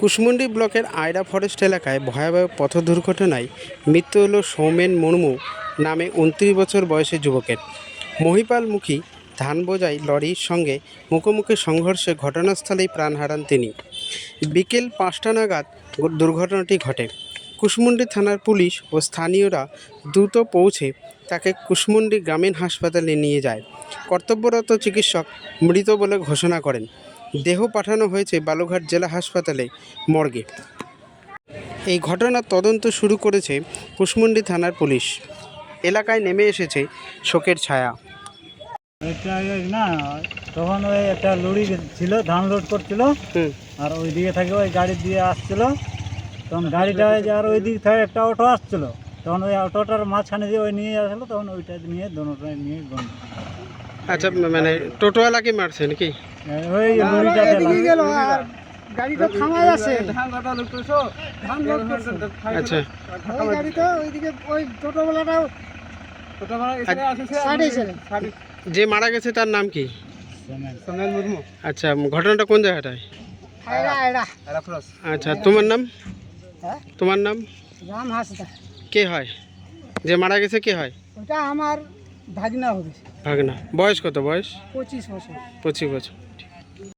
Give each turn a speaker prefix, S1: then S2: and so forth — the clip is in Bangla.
S1: কুশমুন্ডি ব্লকের আয়রা ফরেস্ট এলাকায় ভয়াবহ পথ দুর্ঘটনায় মৃত্যু হল সৌমেন মুর্মু নামে উনত্রিশ বছর বয়সী যুবকের। মহিপালমুখী ধান বোঝাই লরির সঙ্গে মুখোমুখি সংঘর্ষে ঘটনাস্থলেই প্রাণ হারান তিনি। বিকেল পাঁচটা নাগাদ দুর্ঘটনাটি ঘটে। কুশমুন্ডি থানার পুলিশ ও স্থানীয়রা দ্রুত পৌঁছে তাকে কুশমুন্ডি গ্রামীণ হাসপাতালে নিয়ে যায়। কর্তব্যরত চিকিৎসক মৃত বলে ঘোষণা করেন। দেহ পাঠানো হয়েছে বালুঘাট জেলা হাসপাতালে মর্গে। এই ঘটনার তদন্ত শুরু করেছে কুশমুন্ডি থানার পুলিশ। এলাকায় নেমে এসেছে শোকের ছায়া।
S2: না তখন ওই একটা লরি ছিল ধান লোড করছিল। আর ওই দিকে থেকে ওই গাড়ি দিয়ে আসছিল। তখন গাড়িটা যে আর ওই দিক থেকে একটা অটো আসছিল। তখন ওই অটোটার মাঝখানে দিয়ে ওই নিয়ে আসলো তখন ওইটা নিয়ে দোনোটা নিয়ে
S1: আচ্ছা মানে টোটোওয়ালাকে মারছে নাকি?
S2: ওই লরিটাতে
S3: গেল আর গাড়িটা থামাই আছে।
S1: আচ্ছা।
S3: ওই গাড়িটা ওইদিকে ওই টোটোওয়ালাটাও
S1: যে মারা গেছে তার নাম কি? আচ্ছা ঘটনাটা কোন জায়গাটায়? আচ্ছা তোমার নাম?
S3: হ্যাঁ?
S1: তোমার নাম?
S3: রাম হাসদা।
S1: কে হয়? যে মারা গেছে কে হয়?
S3: ওটা আমার ভাগনা হবে।
S1: ভাগনা। বয়স কত বয়স?
S3: পঁচিশ বছর।
S1: পঁচিশ বছর।